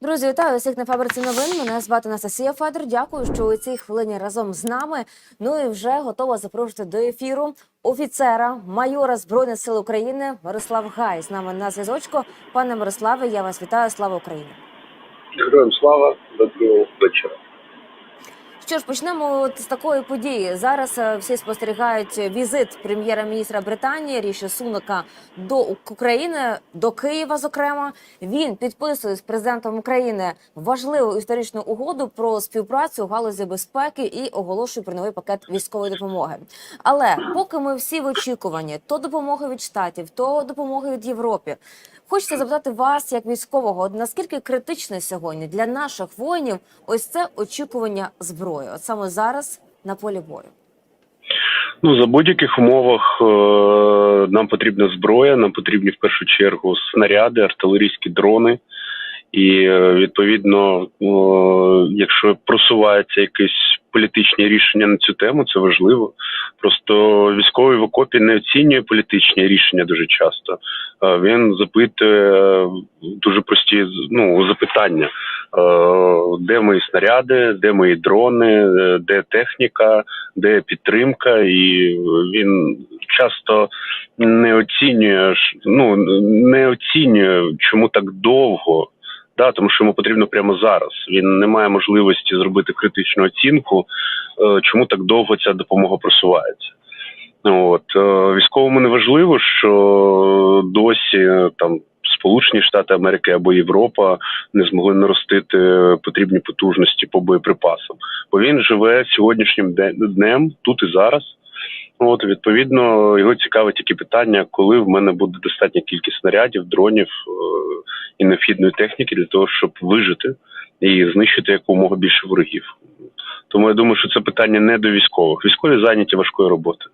Друзі, вітаю усіх на фабриці новин. Мене звати Анастасія Федор. Дякую, що у цій хвилині разом з нами. Ну і вже готова запрошувати до ефіру офіцера, майора збройних сил України Мирослав Гай. З нами на зв'язочку. Пане Мирославе, я вас вітаю. Слава Україні! Героям слава, доброго вечора. Що ж, почнемо от з такої події. Зараз е, всі спостерігають візит прем'єра-міністра Британії Ріші Сунака до України, до Києва. Зокрема, він підписує з президентом України важливу історичну угоду про співпрацю у галузі безпеки і оголошує про новий пакет військової допомоги. Але поки ми всі в очікуванні, то допомоги від штатів, то допомоги від Європи. Хочеться запитати вас, як військового, наскільки критичне сьогодні для наших воїнів ось це очікування зброї, от саме зараз на полі бою. Ну за будь-яких умовах е, нам потрібна зброя, нам потрібні в першу чергу снаряди, артилерійські дрони. І е, відповідно, якщо просуваються якісь політичні рішення на цю тему, це важливо. Просто військовий в окопі не оцінює політичні рішення дуже часто. Е, Він запитує е, дуже прості ну, запитання: де мої снаряди, де мої дрони, де техніка, де підтримка, і він часто не оцінює ну не оцінює, чому так довго. Да, тому що йому потрібно прямо зараз. Він не має можливості зробити критичну оцінку, е, чому так довго ця допомога просувається. От е, військовому не важливо, що досі е, там Сполучені Штати Америки або Європа не змогли наростити потрібні потужності по боєприпасам, бо він живе сьогоднішнім днем тут і зараз. От відповідно його цікавить тільки питання, коли в мене буде достатня кількість снарядів, дронів е, і необхідної техніки для того, щоб вижити і знищити якомога більше ворогів. Тому я думаю, що це питання не до військових. Військові зайняті важкою роботою.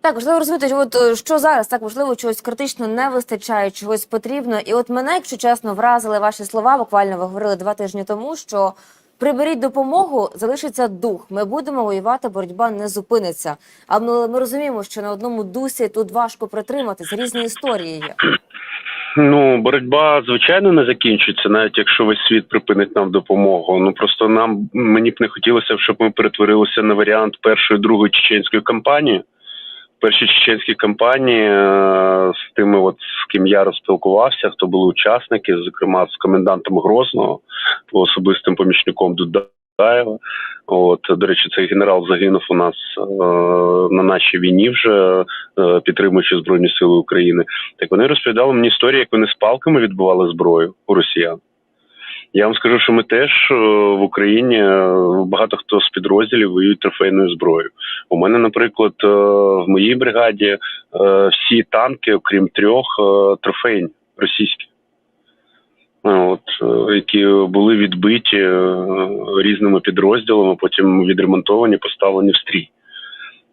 Так, важливо розуміти, от е, що зараз так важливо, чогось критично не вистачає, чогось потрібно. І от мене, якщо чесно, вразили ваші слова. Буквально ви говорили два тижні тому, що приберіть допомогу, залишиться дух. Ми будемо воювати, боротьба не зупиниться. А ми, ми розуміємо, що на одному дусі тут важко притриматись, різні історії є. Ну, боротьба звичайно не закінчиться, навіть якщо весь світ припинить нам допомогу. Ну просто нам мені б не хотілося, щоб ми перетворилися на варіант першої другої чеченської кампанії. В першій чеченській кампанії е, з тими, от з ким я розпілкувався, хто були учасники, зокрема з комендантом Грозного, особистим помічником Дудаєва. От до речі, цей генерал загинув у нас е, на нашій війні, вже е, підтримуючи збройні сили України. Так вони розповідали мені історії, як вони з палками відбували зброю у росіян. Я вам скажу, що ми теж е, в Україні е, багато хто з підрозділів воюють трофейною зброєю. У мене, наприклад, е, в моїй бригаді всі танки, окрім трьох, трофейні російські. Е, От, які були відбиті різними підрозділами, потім відремонтовані, поставлені в стрій.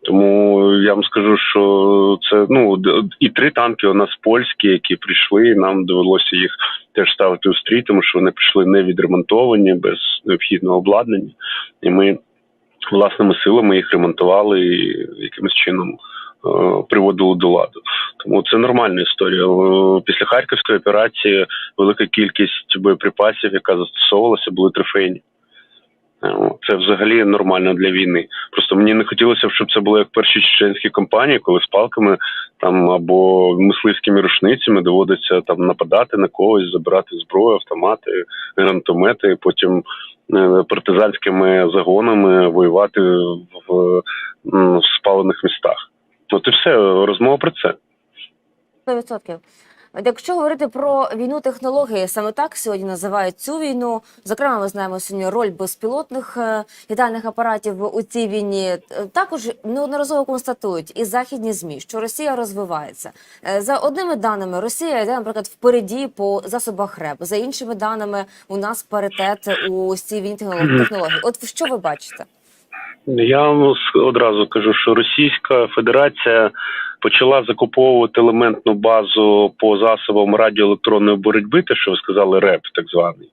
Тому я вам скажу, що це ну і три танки у нас польські, які прийшли. Нам довелося їх теж ставити у стрій, тому що вони прийшли не відремонтовані, без необхідного обладнання. І ми власними силами їх ремонтували і якимось чином е, приводили до ладу. Тому це нормальна історія. Е, Після харківської операції велика кількість боєприпасів, яка застосовувалася, були трофейні. Е, Це взагалі нормально для війни. Просто мені не хотілося, б, щоб це було як перші чеченські компанії, коли з палками там або мисливськими рушницями доводиться там нападати на когось, забирати зброю, автомати, гранатомети, потім е, партизанськими загонами воювати в, в спалених містах. От і все, розмова про це. 100%. От Якщо говорити про війну технології, саме так сьогодні називають цю війну. Зокрема, ми знаємо сьогодні роль безпілотних е, літальних апаратів у цій війні. Е, Також неодноразово констатують і західні змі, що Росія розвивається. Е, За одними даними, Росія йде, наприклад, впереді по засобах РЕБ. За іншими даними, у нас паритет у цій війні технолог- технологій. От що ви бачите? Я вам одразу кажу, що Російська Федерація почала закуповувати елементну базу по засобам радіоелектронної боротьби, те, що ви сказали, РЕП, так званий.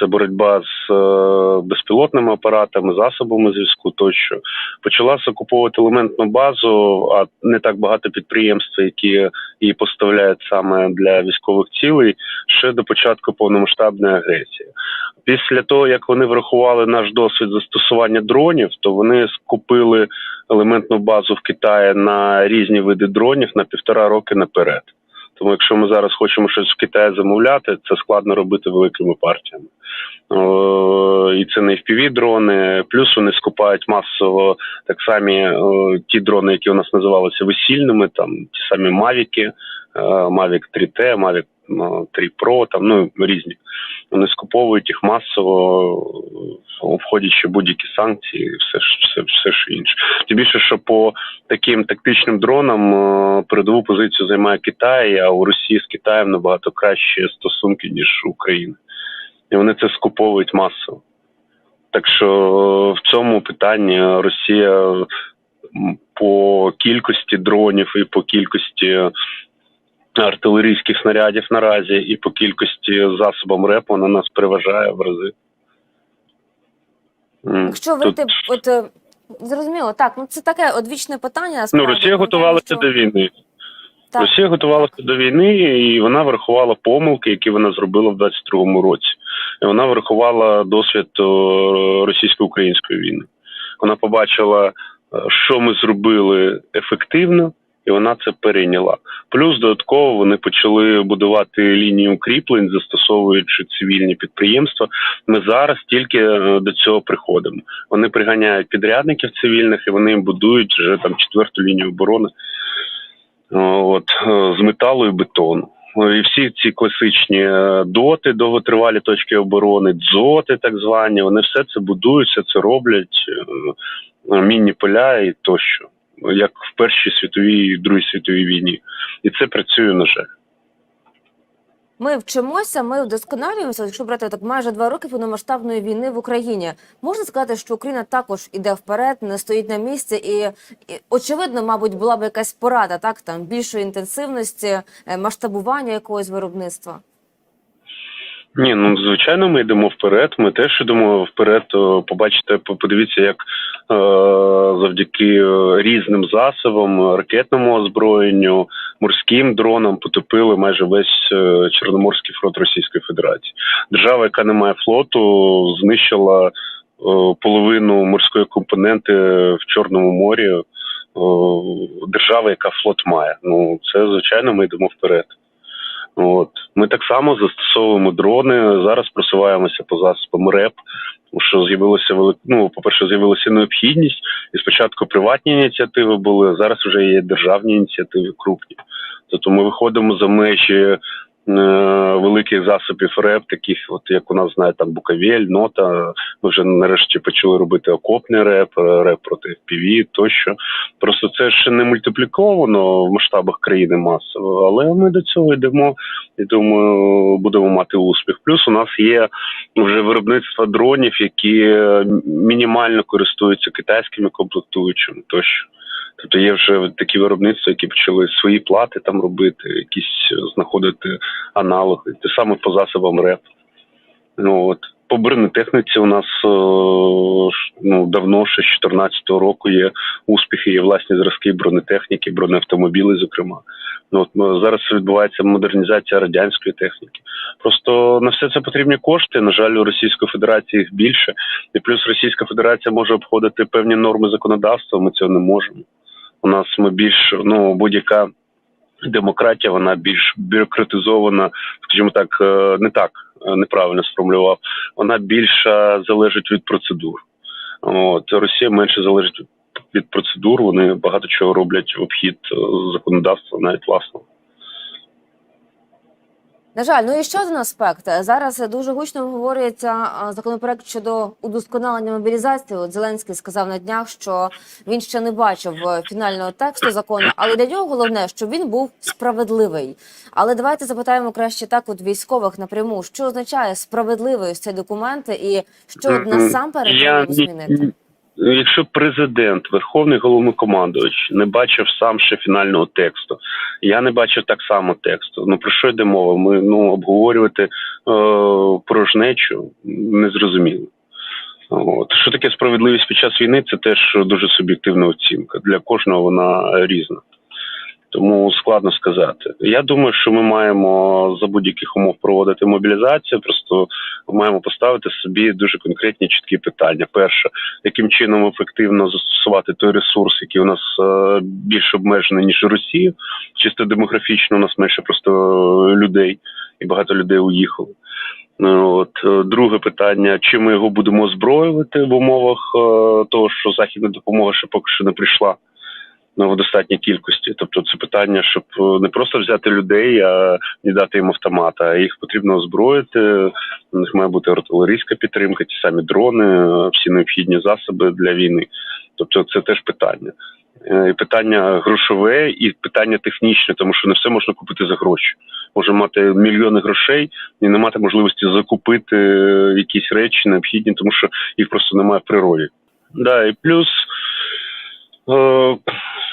Це боротьба з е, безпілотними апаратами, засобами зв'язку тощо. Почала закуповувати елементну базу, а не так багато підприємств, які її поставляють саме для військових цілей, ще до початку повномасштабної агресії. Після того, як вони врахували наш досвід застосування дронів, то вони скупили елементну базу в Китаї на різні види дронів на півтора роки наперед. Тому, якщо ми зараз хочемо щось в Китаї замовляти, це складно робити великими партіями. О, і це не fpv дрони. Плюс вони скупають масово так самі о, ті дрони, які у нас називалися весільними, там ті самі Мавіки, е, Mavic 3T, Mavic е, 3 Pro, там ну різні. Вони скуповують їх масово, обходячи будь-які санкції, все все, все ж інше. Тим більше, що по таким тактичним дронам е, передову позицію займає Китай, а у Росії з Китаєм набагато кращі стосунки ніж у України. І вони це скуповують масово. Так що е, в цьому питанні Росія по кількості дронів і по кількості артилерійських снарядів наразі, і по кількості засобам РЕП вона нас переважає в рази. Якщо тут- говорити, от е, зрозуміло, так, ну це таке одвічне питання. Ну. Росія готувалася що- до війни. Так. Росія готувалася до війни, і вона врахувала помилки, які вона зробила в 22-му році. І вона врахувала досвід російсько-української війни. Вона побачила, е, що ми зробили ефективно, і вона це перейняла. Плюс додатково вони почали будувати лінії укріплень, застосовуючи цивільні підприємства. Ми зараз тільки е, до цього приходимо. Вони приганяють підрядників цивільних і вони будують вже там четверту лінію оборони от, е, з металу і бетону. Е, І всі ці класичні е, доти, довготривалі точки оборони, дзоти, так звані, вони все це будують, все це роблять, е, е, мінні поля і тощо, як в Першій світовій і Другій світовій війні. І це працює на жаль. Ми вчимося, ми вдосконалюємося. Якщо брати так майже два роки повномасштабної війни в Україні, можна сказати, що Україна також іде вперед, не стоїть на місці, і, і очевидно, мабуть, була б якась порада, так там більшої інтенсивності, е, масштабування якогось виробництва. Ні, ну звичайно, ми йдемо вперед. Ми теж йдемо вперед. Побачите, подивіться, як е, завдяки е, різним засобам, ракетному озброєнню, морським дронам потопили майже весь е, Чорноморський флот Російської Федерації. Держава, яка не має флоту, знищила е, половину морської компоненти в Чорному морі. Е, держава, яка флот має. Ну це звичайно, ми йдемо вперед. От ми так само застосовуємо дрони. Зараз просуваємося по засобам РЕП, що з'явилося ну, по-перше, з'явилася необхідність, і спочатку приватні ініціативи були. а Зараз вже є державні ініціативи крупні. Тобто ми виходимо за межі великих засобів РЕП, таких, от як у нас знає там Буковель, Нота. Ми вже нарешті почали робити окопний реп, реп проти FPV тощо. Просто це ще не мультипліковано в масштабах країни масово, але ми до цього йдемо і думаю, будемо мати успіх. Плюс у нас є вже виробництво дронів, які е, мінімально користуються китайськими комплектуючими тощо. Тобто є вже такі виробництва, які почали свої плати там робити, якісь е, знаходити аналоги. Те саме по засобам РЕП. Ну от по бронетехніці у нас е, ну давно ще з 2014 року є успіхи, є власні зразки бронетехніки, бронеавтомобіли, зокрема. Ну от зараз відбувається модернізація радянської техніки. Просто на все це потрібні кошти. На жаль, у Російської Федерації їх більше, і плюс Російська Федерація може обходити певні норми законодавства. Ми цього не можемо. У нас ми більш ну будь-яка демократія, вона більш бюрократизована, скажімо так, е, не так неправильно сформулював. Вона більше залежить від процедур. От Росія менше залежить від- від процедур. Вони багато чого роблять в обхід е, законодавства, навіть власного. На жаль, ну і ще один аспект. Зараз дуже гучно обговорюється законопроект щодо удосконалення мобілізації. От Зеленський сказав на днях, що він ще не бачив е, фінального тексту закону, але для нього головне, щоб він був справедливий. Але давайте запитаємо краще так, от військових напряму, що означає справедливий ось цей документ, і що насамперед треба змінити. Якщо президент, верховний головнокомандувач, не бачив сам ще фінального тексту, я не бачив так само тексту. Ну про що йде мова? Ми ну обговорювати е, порожнечу незрозуміло. От що таке справедливість під час війни? Це теж дуже суб'єктивна оцінка. Для кожного вона різна. Тому складно сказати. Я думаю, що ми маємо за будь-яких умов проводити мобілізацію. Просто маємо поставити собі дуже конкретні чіткі питання. Перше, яким чином ефективно застосувати той ресурс, який у нас е, більш обмежений ніж у Росії. Чисто демографічно у нас менше просто людей, і багато людей уїхало. Ну, От е, друге питання: чи ми його будемо озброювати в умовах е, того, що західна допомога ще поки що не прийшла в достатній кількості. Тобто, це питання, щоб е, не просто взяти людей, а не дати їм автомата, а їх потрібно озброїти. У них має бути артилерійська підтримка, ті самі дрони, е, всі необхідні засоби для війни. Тобто, це теж питання. Е, І питання грошове, і питання технічне, тому що не все можна купити за гроші. Може мати мільйони грошей і не мати можливості закупити якісь речі необхідні, тому що їх просто немає в природі. Да, і плюс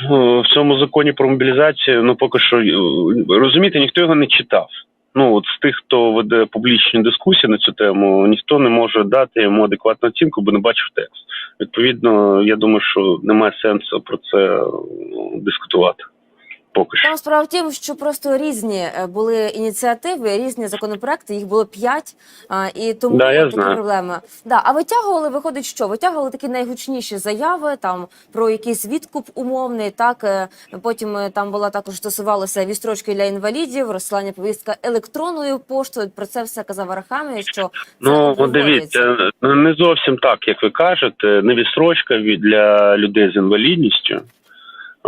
в цьому законі про мобілізацію, ну поки що е, розумієте, ніхто його не читав. Ну от з тих, хто веде публічні дискусії на цю тему, ніхто не може дати йому адекватну оцінку, бо не бачив текст. Відповідно, я думаю, що немає сенсу про це ну, дискутувати. Поки що. Там справа в тім, що просто різні е, були ініціативи, різні законопроекти, їх було п'ять, і тому Да, я знаю. проблеми. Да, а витягували, виходить, що витягували такі найгучніші заяви там про якийсь відкуп умовний. Так е, потім е, там була також стосувалося вістрочки для інвалідів, розсилання повістка електронною поштою. Про це все казав Арахамія, що Ну, дивіться, не зовсім так, як ви кажете. Не відсрочка від для людей з інвалідністю,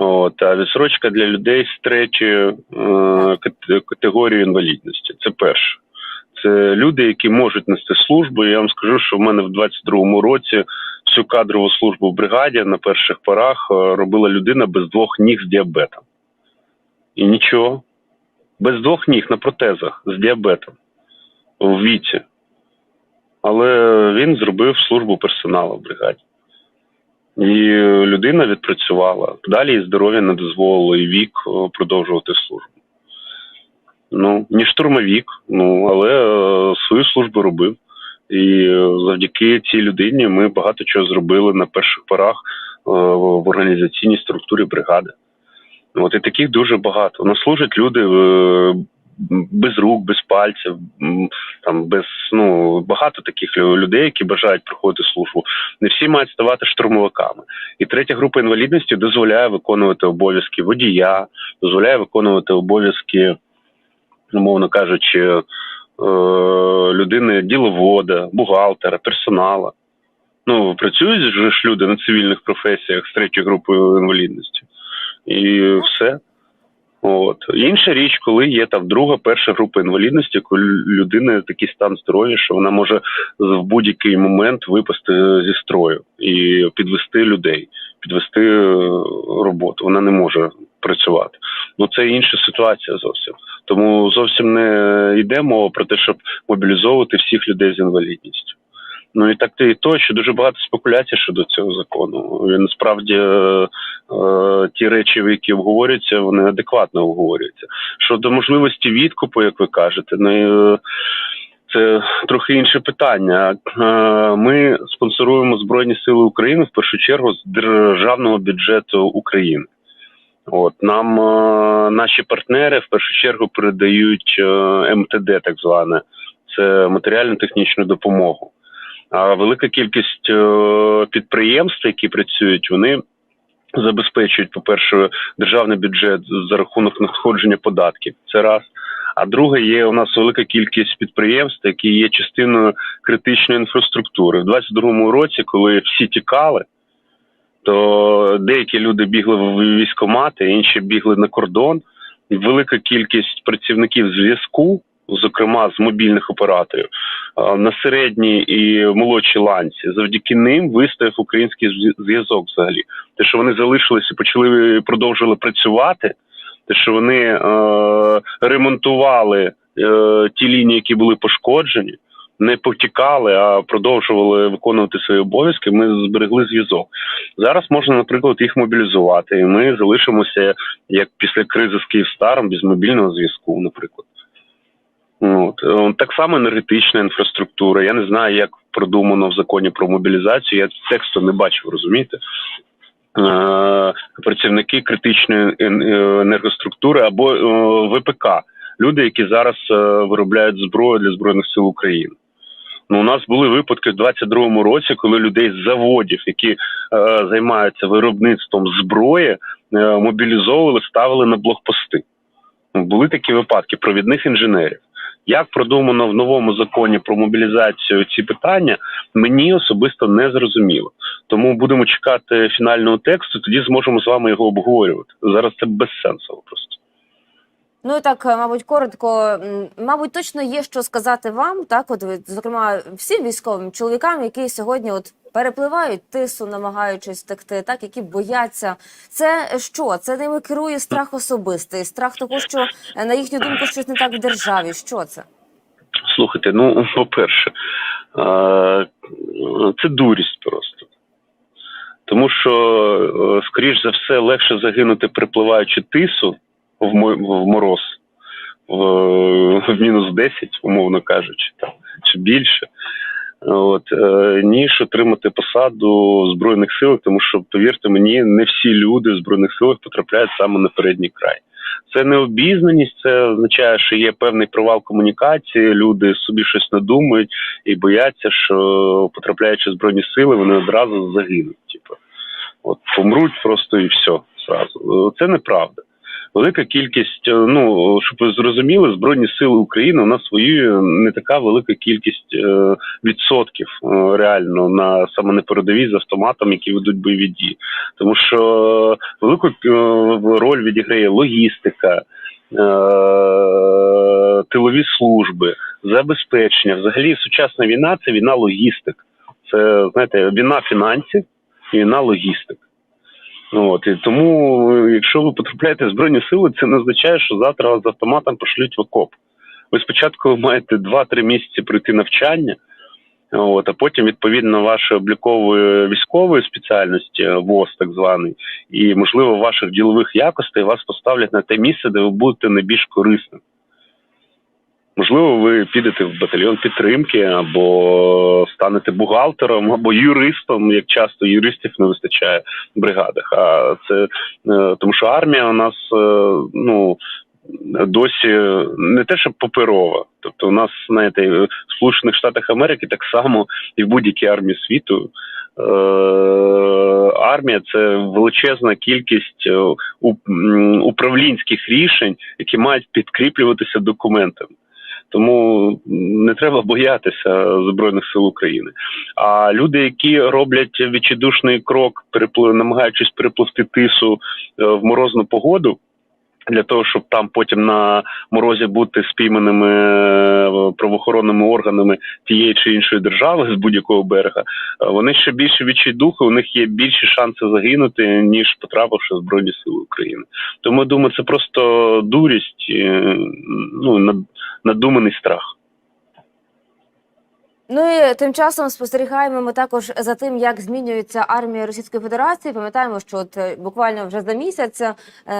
от, а відсрочка для людей з третьою е, кат- інвалідності. Це перше. Це люди, які можуть нести службу. Я вам скажу, що в мене в 22-му році всю кадрову службу в бригаді на перших порах е, робила людина без двох ніг з діабетом. І нічого. Без двох ніг на протезах з діабетом в віці але він зробив службу персоналу в бригаді. І людина відпрацювала. Далі і здоров'я не дозволило і вік е, продовжувати службу. Ну, не штурмовік, ну, але е, свою службу робив. І е, завдяки цій людині ми багато чого зробили на перших порах е, в організаційній структурі бригади. От і таких дуже багато. У нас служать люди е, без рук, без пальців, там без ну багато таких людей, які бажають проходити службу. Не всі мають ставати штурмовиками. І третя група інвалідності дозволяє виконувати обов'язки водія, дозволяє виконувати обов'язки, умовно кажучи, е, людини діловода, бухгалтера, персонала. Ну, працюють ж люди на цивільних професіях з третьою групою інвалідності. І все. От інша річ, коли є там друга, перша група інвалідності, коли людина такий стан здоров'я, що вона може в будь-який момент випасти зі строю і підвести людей, підвести е, роботу. Вона не може працювати. Ну це інша ситуація зовсім. Тому зовсім не йде мова про те, щоб мобілізовувати всіх людей з інвалідністю. Ну і так і то, що дуже багато спекуляцій щодо цього закону. Він насправді е, е, речі, які обговорюються, вони адекватно обговорюються. Щодо можливості відкупу, як ви кажете, ну е, це трохи інше питання. Е, Ми спонсоруємо Збройні Сили України в першу чергу з державного бюджету України. От нам е, наші партнери в першу чергу передають МТД, так зване, це матеріально-технічну допомогу. А велика кількість підприємств, які працюють, вони забезпечують, по-перше, державний бюджет за рахунок надходження податків. Це раз. А друге, є у нас велика кількість підприємств, які є частиною критичної інфраструктури. В 22-му році, коли всі тікали, то деякі люди бігли в військкомати, інші бігли на кордон. Велика кількість працівників зв'язку, зокрема з мобільних операторів, на середній і молодшій ланці, завдяки ним вистояв український зв'я- зв'язок взагалі. Те, що вони залишилися почали продовжили працювати, те, що вони е, ремонтували е, ті лінії, які були пошкоджені. не потікали, а продовжували виконувати свої обов'язки, ми зберегли зв'язок. Зараз можна, наприклад, їх мобілізувати, і ми залишимося як після кризи з Київстаром без мобільного зв'язку, наприклад. От. Е, Так само енергетична інфраструктура. Я не знаю, як продумано в законі про мобілізацію. Я тексту не бачив, розумієте? Е, Працівники критичної е, енергоструктури або ВПК, люди, які зараз виробляють зброю для збройних сил України. Ну, у нас були випадки в 22-му році, коли людей з заводів, які е, займаються виробництвом зброї, е, мобілізовували, ставили на блокпости. Ну, Були такі випадки провідних інженерів. Як продумано в новому законі про мобілізацію ці питання, мені особисто не зрозуміло. Тому будемо чекати фінального тексту, тоді зможемо з вами його обговорювати. Зараз це безсенсово просто. Ну і так, е, мабуть, коротко, мабуть, точно є що сказати вам, так, от зокрема, всім військовим чоловікам, які сьогодні от перепливають тису, намагаючись втекти, так, які бояться. Це що? Це ними керує страх особистий, страх того, що е, на їхню думку щось не так в державі. Що це? Слухайте, ну, по-перше, е, це дурість просто. Тому що, е, скоріш за все, легше загинути, припливаючи тису в мо- в мороз в, мінус 10, умовно кажучи, чи більше. От, е, ніж отримати посаду в Збройних силах, тому що, повірте мені, не всі люди в Збройних силах потрапляють саме на передній край. Це необізнаність, це означає, що є певний провал комунікації. Люди собі щось надумають і бояться, що потрапляючи в збройні сили, вони одразу загинуть. Типу, от помруть просто і все зразу. Це неправда. Велика кількість, е, ну щоб ви зрозуміли, збройні сили України у нас воює не така велика кількість е, відсотків е, реально на саме на передовій з автоматом, які ведуть бойові дії, тому що велику е, роль відіграє логістика, е, тилові служби, забезпечення. Взагалі, сучасна війна це війна логістик. Це знаєте, війна фінансів і війна логістик. От, і тому, е, якщо ви потрапляєте в Збройні сили, це не означає, що завтра вас з автоматом пошлють в окоп. Ви спочатку маєте 2-3 місяці пройти навчання, от, а потім, відповідно, вашої облікової військової спеціальності, е, ВОЗ так званий, і, можливо, ваших ділових якостей вас поставлять на те місце, де ви будете найбільш корисним. Можливо, ви підете в батальйон підтримки, або станете бухгалтером, або юристом, як часто юристів не вистачає в бригадах. А це е, тому, що армія у нас е, ну досі не те, що паперова. Тобто, у нас знаєте, в Сполучених Штатах Америки так само і в будь-якій армії світу. е, Армія це величезна кількість управлінських рішень, які мають підкріплюватися документами. Тому не треба боятися збройних сил України. А люди, які роблять відчайдушний крок, намагаючись перепливти тису е, в морозну погоду. Для того щоб там потім на морозі бути спійманими е, правоохоронними органами тієї чи іншої держави з будь-якого берега, е, вони ще більше відчайдухи, у них є більші шанси загинути, ніж потрапивши в Збройні Сили України. Тому я думаю, це просто дурість, е, ну надуманий страх. Ну і тим часом спостерігаємо ми також за тим, як змінюється армія Російської Федерації. Пам'ятаємо, що от е, буквально вже за місяць е,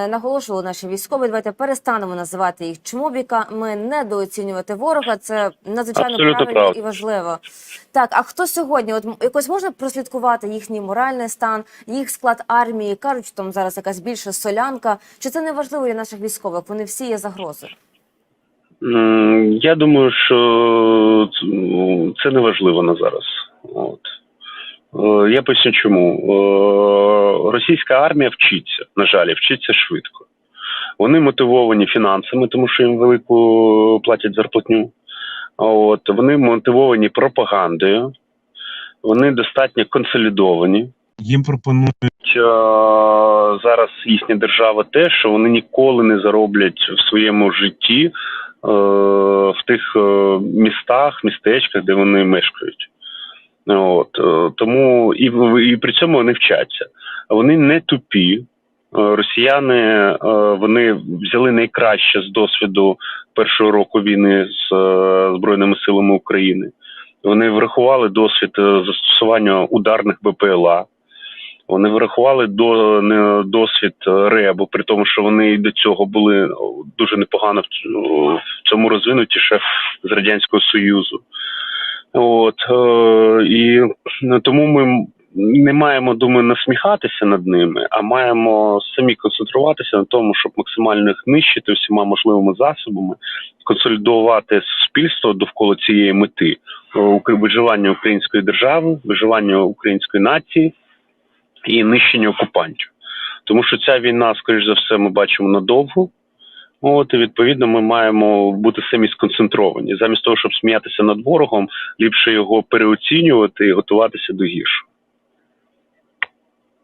наголошували наші військові. Давайте перестанемо називати їх чмобіками, недооцінювати ворога. Це надзвичайно Абсолютно правильно правда. і важливо. Так, а хто сьогодні? От якось можна прослідкувати їхній моральний стан, їх склад армії? кажуть, що там зараз якась більша солянка. Чи це не важливо для наших військових? Вони всі є загрозою. Я думаю, що ну, це не важливо на зараз. От. Е, Я поясню чому. Е, Російська армія вчиться, на жаль, вчиться швидко. Вони мотивовані фінансами, тому що їм велику платять зарплатню. От. Вони мотивовані пропагандою, вони достатньо консолідовані. Їм пропонують Е, зараз їхня держава те, що вони ніколи не зароблять в своєму житті в тих е, містах, містечках, де вони мешкають. От е, тому і, і при цьому вони вчаться. Вони не тупі. Е, Росіяни е, вони взяли найкраще з досвіду першого року війни з е, збройними силами України. Вони врахували досвід е, застосування ударних БПЛА. Вони врахували до не досвід РЕБу, при тому, що вони і до цього були дуже непогано в цьому розвинуті ще з радянського союзу. От е, і ну, тому ми не маємо, думаю, насміхатися над ними, а маємо самі концентруватися на тому, щоб максимально їх нищити всіма можливими засобами, консолідувати суспільство довкола цієї мети е, виживання української держави, виживання української нації і нищення окупантів. Тому що ця війна, скоріш за все, ми бачимо надовго. От і відповідно ми маємо бути самі сконцентровані. Замість того, щоб сміятися над ворогом, ліпше його переоцінювати і готуватися до гіршого.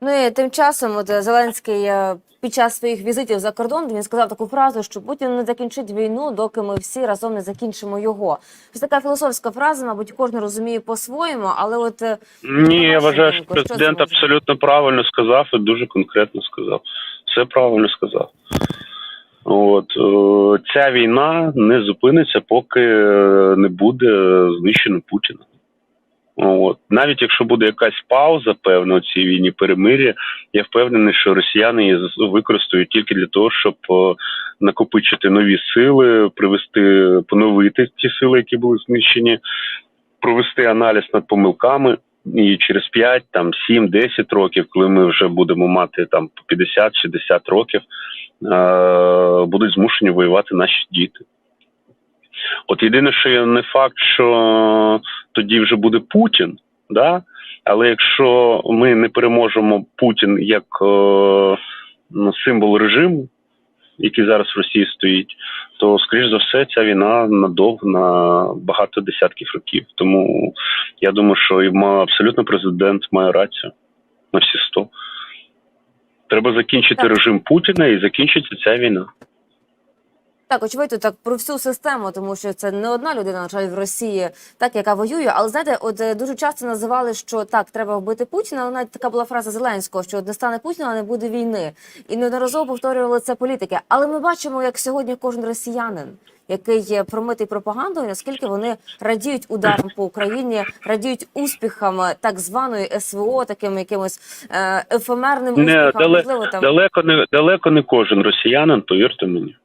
Ну і тим часом, от е, Зеленський е, під час своїх візитів за кордон він сказав таку фразу, що Путін не закінчить війну, доки ми всі разом не закінчимо його. Це така філософська фраза, мабуть, кожен розуміє по-своєму, але от е, Ні, я вашу вважаю, що думку, що це президент може абсолютно правильно сказав і дуже конкретно сказав. Все правильно сказав. От е, ця війна не зупиниться, поки е, не буде знищено Путіна. От навіть якщо буде якась пауза, певна у цій війні перемир'я, я впевнений, що росіяни її використають тільки для того, щоб е, накопичити нові сили, привести, поновити ті сили, які були знищені, провести аналіз над помилками. І через 5, там 7, 10 років, коли ми вже будемо мати там 50-60 років, е- будуть змушені воювати наші діти. От єдине, що не факт, що тоді вже буде Путін, да? але якщо ми не переможемо Путін як е, ну, символ режиму, який зараз в Росії стоїть, то скоріш за все ця війна надовго на багато десятків років. Тому я думаю, що і абсолютно президент має рацію на всі сто. Треба закінчити Так. режим Путіна і закінчиться ця війна. Так, очевидно, так про всю систему, тому що це не одна людина, на жаль, в Росії, так яка воює. Але знаєте, от е, дуже часто називали, що так, треба вбити Путіна. Але навіть така була фраза Зеленського, що не стане Путіна, не буде війни. І неодноразово повторювали це політики. Але ми бачимо, як сьогодні кожен росіянин, який є промитий пропагандою, наскільки вони радіють ударам по Україні, радіють успіхам е, так званої СВО, таким якимось е, ефемерним Не, успіхам. дале- Можливо, там Далеко не далеко не кожен росіянин, повірте мені.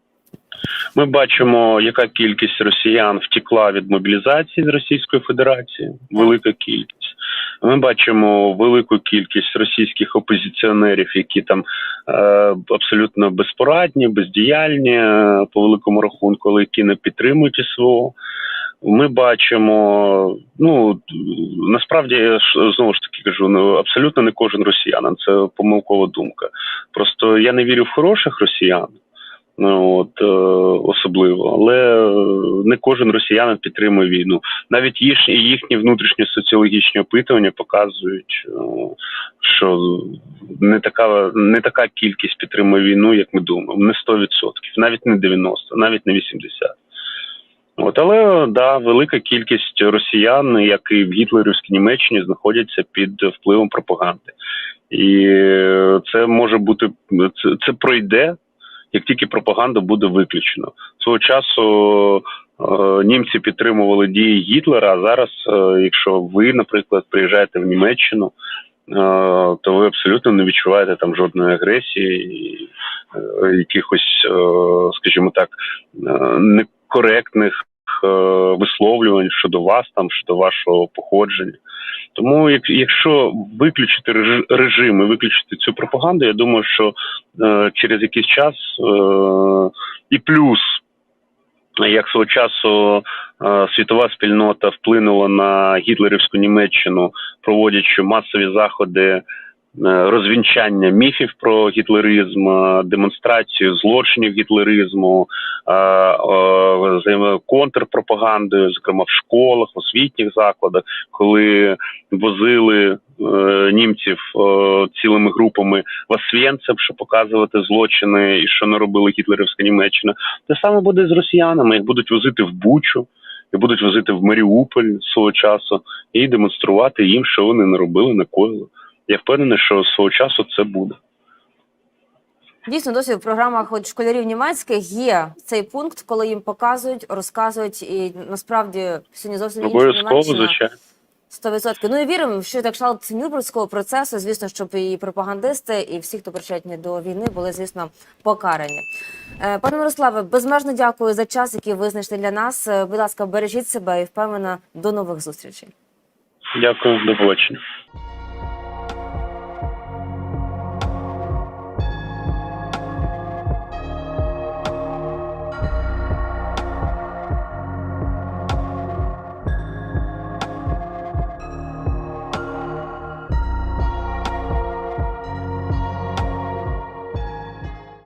Ми бачимо, яка кількість росіян втекла від мобілізації з Російської Федерації. Велика кількість. Ми бачимо велику кількість російських опозиціонерів, які там е, абсолютно безпорадні, бездіяльні е, по великому рахунку, але які не підтримують СВО. Ми бачимо, ну насправді я знову ж таки кажу, ну абсолютно не кожен росіянин. Це помилкова думка. Просто я не вірю в хороших росіян. От е, особливо, але е, не кожен росіянин підтримує війну. Навіть їхні, їхні внутрішні соціологічні опитування показують, е, що не така не така кількість підтримує війну, як ми думаємо. Не 100%, навіть не 90%, навіть не 80%. От, але да, велика кількість росіян, як і в гітлерівській Німеччині, знаходяться під впливом пропаганди, і це може бути це, це пройде, як тільки пропаганда буде виключена. Свого часу е, німці підтримували дії Гітлера. А зараз, е, якщо ви, наприклад, приїжджаєте в Німеччину, е, то ви абсолютно не відчуваєте там жодної агресії, і, якихось, скажімо так, некоректних висловлювань щодо вас, там щодо вашого походження. Тому, якщо виключити реж- режим і виключити цю пропаганду, я думаю, що е, через якийсь час е, і плюс, як свого часу е, світова спільнота вплинула на гітлерівську Німеччину, проводячи масові заходи е, розвінчання міфів про гітлеризм, е, демонстрацію злочинів гітлеризму, е, е, контрпропагандою, зокрема в школах, освітніх закладах, коли возили е, німців е, цілими групами в Освєнцем, щоб показувати злочини і що не робила гітлерівська Німеччина. Те саме буде з росіянами, їх будуть возити в Бучу. І будуть возити в Маріуполь свого часу і демонструвати їм, що вони не робили, не коїли. Я впевнений, що свого часу це буде. Дійсно, досі в програмах от школярів німецьких є цей пункт, коли їм показують, розказують, і насправді сьогодні зовсім інша Обов'язково, звичайно. 100%. Ну і віримо, що так кшталт Нюрнбергського процесу, звісно, щоб і пропагандисти, і всі, хто причетні до війни, були, звісно, покарані. Е, Пане Мирославе, безмежно дякую за час, який ви знайшли для нас. Е, Будь ласка, бережіть себе і впевнена до нових зустрічей. Дякую, до побачення.